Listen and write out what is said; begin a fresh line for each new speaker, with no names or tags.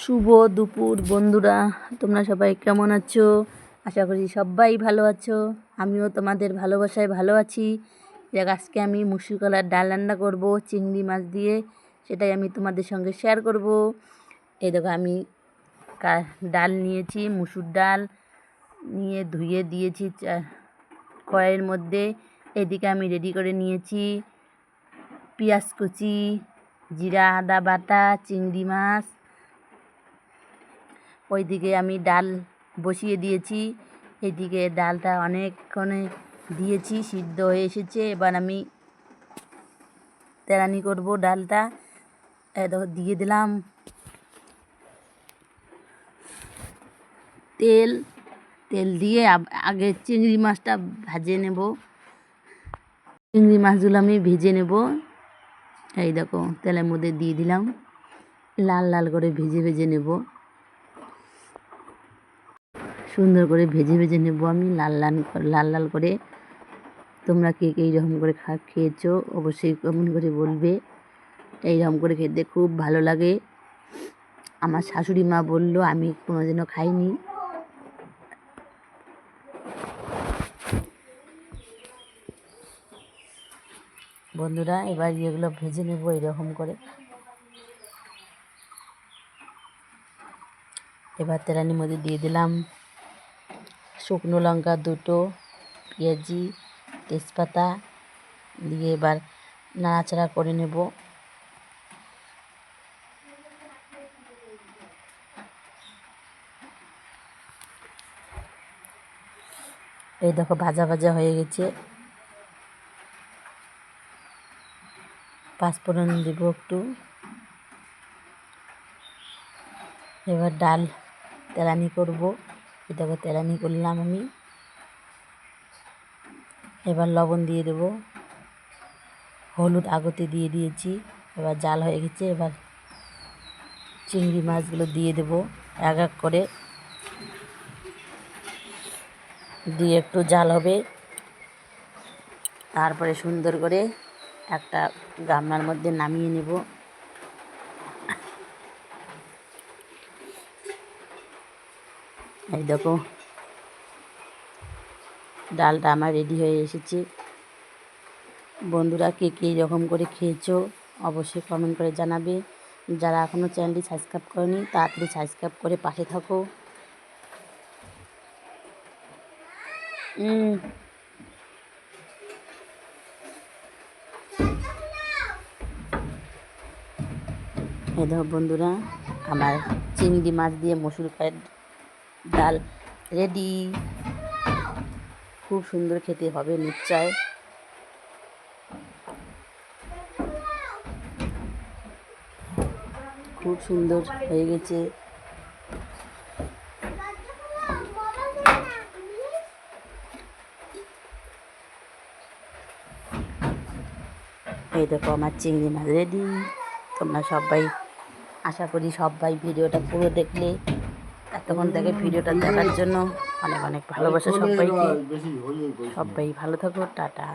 শুভ দুপুর, বন্ধুরা। তোমরা সবাই কেমন আছো? আশা করি সবাই ভালো আছো। আমিও তোমাদের ভালোবাসায় ভালো আছি। দেখ আজকে আমি মুসুর কলার ডাল রান্না করব, চিংড়ি মাছ দিয়ে। সেটাই আমি তোমাদের সঙ্গে শেয়ার করব। এই দেখো, আমি ডাল নিয়েছি, মুসুর ডাল নিয়ে ধুয়ে দিয়েছি কড়াইয়ের মধ্যে। এদিকে আমি রেডি করে নিয়েছি পেঁয়াজ কুচি, জিরা, আদা বাটা, চিংড়ি মাছ ওইদিকে আমি ডাল বসিয়ে দিয়েছি। এদিকে ডালটা অনেকক্ষণে দিয়েছি, সিদ্ধ হয়ে এসেছে। এবার আমি তেরানি করব ডালটা। দিয়ে দিলাম তেল। তেল দিয়ে আগে চিংড়ি মাছটা ভাজে নেব। চিংড়ি মাছগুলো আমি ভেজে নেব। এই দেখো, তেলের মধ্যে দিয়ে দিলাম। লাল লাল করে ভেজে ভেজে নেব। সুন্দর করে ভেজে ভেজে নেব আমি, লাল লাল লাল লাল করে। তোমরা কে কে এইরকম করে খা, খেয়েছো অবশ্যই কমেন্ট করে বলবে। এইরকম করে খেতে খুব ভালো লাগে। আমার শাশুড়ি মা বলল, আমি কোনোদিনও খাইনি। বন্ধুরা, এবার এগুলো ভেজে নেব এরকম করে। এবার তেলানির মধ্যে দিয়ে দিলাম। শুকনো লঙ্কা দুটো, পেঁয়াজি, তেজপাতা দিয়ে এবার নাড়াচাড়া করে নেব। এই দেখো ভাজা ভাজা হয়ে গেছে। পাঁচফোড়ন দেব একটু। এবার ডাল তেলানি করব। দেখো তেলানি করলাম আমি। এবার লবণ দিয়ে দেব। হলুদ আগতে দিয়ে দিয়েছি, এবার জাল হয়ে গেছে, এবার চিংড়ি মাছগুলো দিয়ে দেব এক এক করে। দিয়ে একটু জাল হবে। তারপরে সুন্দর করে একটা গামলার মধ্যে নামিয়ে নেব। এই দেখো, ডালটা আমার রেডি হয়ে এসেছে। বন্ধুরা, কে কে এরকম করে খেয়েছো, অবশ্যই কমেন্ট করে জানাবে। যারা এখনও চ্যানেলটি সাবস্ক্রাইব করেনি, তাড়াতাড়ি সাবস্ক্রাইব করে পাশে থাকো। এই দেখো বন্ধুরা, আমার চিংড়ি মাছ দিয়ে মসুর কাঠ ডাল রেডি খুব সুন্দর খেতে হবে নিশ্চয় খুব সুন্দর হয়ে গেছে। এই দেখো আমার চিংড়ি মাছ রেডি তোমরা সবাই, আশা করি সবাই ভিডিওটা পুরো দেখলে। এতক্ষণ থেকে ভিডিওটা দেখার জন্য অনেক অনেক ভালোবাসা সবাইকে। সবাই ভালো থাকো টাটা।